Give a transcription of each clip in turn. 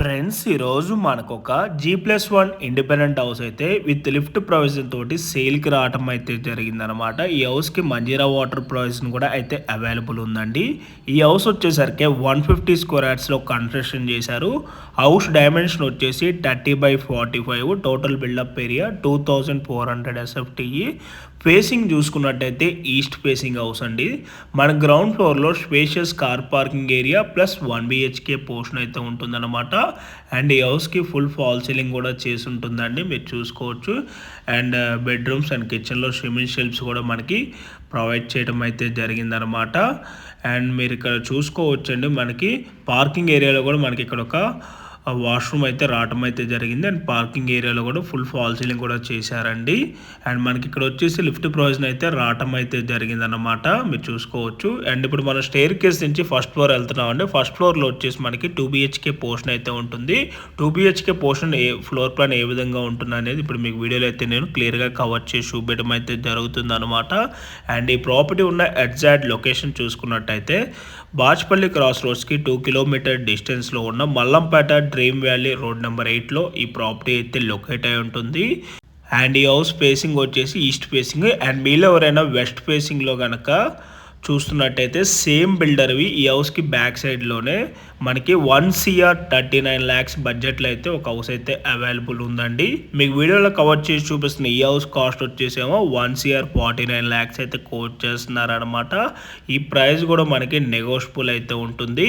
Friends ఈరోజు మనకు ఒక G plus one independent house అయితే విత్ లిఫ్ట్ ప్రొవిజన్ తోటి సేల్కి రావటం అయితే జరిగిందనమాట ఈ హౌస్కి మంజీరా వాటర్ ప్రొవిజన్ కూడా అయితే అవైలబుల్ ఉందండి. ఈ హౌస్ వచ్చేసరికి వన్ ఫిఫ్టీ స్క్వేర్ యార్డ్స్లో కన్స్ట్రక్షన్ చేశారు. హౌస్ డైమెన్షన్ వచ్చేసి thirty by forty five total built up area two thousand four hundred SFT facing చూసుకున్నట్టయితే ఈస్ట్ ఫేసింగ్ హౌస్ అండి. మన గ్రౌండ్ ఫ్లోర్లో spacious car parking area plus one BHK portion అయితే ఉంటుందన్నమాట. And ఈ హౌస్కి ఫుల్ ఫాల్ సీలింగ్ కూడా చేసి ఉంటుందండి. మీరు చూసుకోవచ్చు. అండ్ బెడ్రూమ్స్ అండ్ కిచెన్లో స్విమ్మింగ్ షెల్ఫ్స్ కూడా మనకి ప్రొవైడ్ చేయడం అయితే జరిగిందనమాట అండ్ మీరు ఇక్కడ చూసుకోవచ్చండి. మనకి పార్కింగ్ ఏరియాలో కూడా మనకి ఇక్కడ ఒక వాష్రూమ్ అయితే రావటం అయితే జరిగింది. అండ్ పార్కింగ్ ఏరియాలో కూడా ఫుల్ ఫాల్ సీలింగ్ కూడా చేశారండి. అండ్ మనకి ఇక్కడ వచ్చేసి లిఫ్ట్ ప్రొవిజన్ అయితే రావటం అయితే జరిగింది అనమాట మీరు చూసుకోవచ్చు. అండ్ ఇప్పుడు మనం స్టేర్ కేస్ నుంచి ఫస్ట్ ఫ్లోర్ వెళ్తున్నాం అండి ఫస్ట్ ఫ్లోర్లో వచ్చేసి మనకి టూ బిహెచ్కే పోర్షన్ అయితే ఉంటుంది. టూ బిహెచ్కే పోర్షన్ ఏ ఫ్లోర్ ప్లాన్ ఏ విధంగా ఉంటుంది అనేది ఇప్పుడు మీకు వీడియోలో అయితే నేను క్లియర్గా కవర్ చేసి చూపించడం అయితే జరుగుతుంది అనమాట అండ్ ఈ ప్రాపర్టీ ఉన్న ఎగ్జాక్ట్ లొకేషన్ చూసుకున్నట్టయితే బాచ్పల్లి క్రాస్ రోడ్స్కి టూ కిలోమీటర్ డిస్టెన్స్లో ఉన్న Mallampet dream valley road number ఎయిట్లో ఈ ప్రాపర్టీ అయితే లొకేట్ అయి ఉంటుంది. అండ్ ఈ హౌస్ ఫేసింగ్ వచ్చేసి ఈస్ట్ ఫేసింగ్ అండ్ మీలో ఎవరైనా వెస్ట్ ఫేసింగ్లో కనుక చూస్తున్నట్టయితే సేమ్ బిల్డర్వి ఈ హౌస్కి బ్యాక్ సైడ్లోనే మనకి one CR thirty nine lakhs బడ్జెట్లో అయితే ఒక హౌస్ అయితే అవైలబుల్ ఉందండి. మీకు వీడియోలో కవర్ చేసి చూపిస్తున్న ఈ హౌస్ కాస్ట్ వచ్చేసేమో one CR forty nine lakhs అయితే కోట్ చేస్తున్నారు అనమాట ఈ ప్రైస్ కూడా మనకి నెగోషియబుల్ అయితే ఉంటుంది.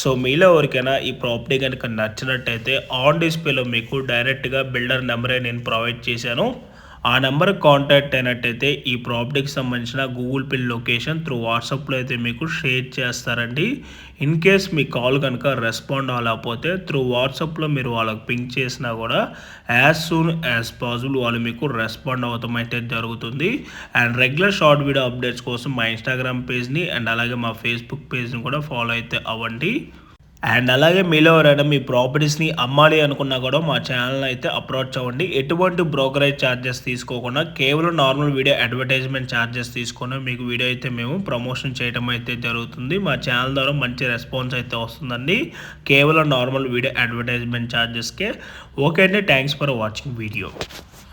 సో మీలో ఎవరికైనా ఈ ప్రాపర్టీ కనుక నచ్చినట్టయితే ఆన్ డిస్ప్లేలో మీకు డైరెక్ట్గా బిల్డర్ నెంబరే నేను ప్రొవైడ్ చేశాను. ఆ నెంబర్ కాంటాక్ట్ అయినట్టయితే ఈ ప్రాపర్టీకి సంబంధించిన గూగుల్ పే లొకేషన్ త్రూ వాట్సాప్లో అయితే మీకు షేర్ చేస్తారండి. ఇన్ కేస్ మీ కాల్ కనుక రెస్పాండ్ అవ్వకపోతే త్రూ వాట్సాప్లో మీరు వాళ్ళకి పింక్ చేసినా కూడా యాజ్ సూన్ యాజ్ పాసిబుల్ వాళ్ళు మీకు రెస్పాండ్ అవటం అయితే జరుగుతుంది. And regular short video updates కోసం మా ఇన్స్టాగ్రామ్ పేజ్ని అండ్ అలాగే మా ఫేస్బుక్ పేజ్ని కూడా ఫాలో అయితే అవ్వండి. అండ్ అలాగే మీలో ఎవరైనా మీ ప్రాపర్టీస్ని అమ్మాలి అనుకున్నా కూడా మా ఛానల్ అయితే అప్రోచ్ అవ్వండి. ఎటువంటి బ్రోకరేజ్ ఛార్జెస్ తీసుకోకుండా కేవలం నార్మల్ వీడియో అడ్వర్టైజ్మెంట్ ఛార్జెస్ తీసుకొని మీకు వీడియో అయితే మేము ప్రమోషన్ చేయడం అయితే జరుగుతుంది. మా ఛానల్ ద్వారా మంచి రెస్పాన్స్ అయితే వస్తుందండి. కేవలం నార్మల్ వీడియో అడ్వర్టైజ్మెంట్ ఛార్జెస్కే. ఓకే అండి. Thanks for watching video.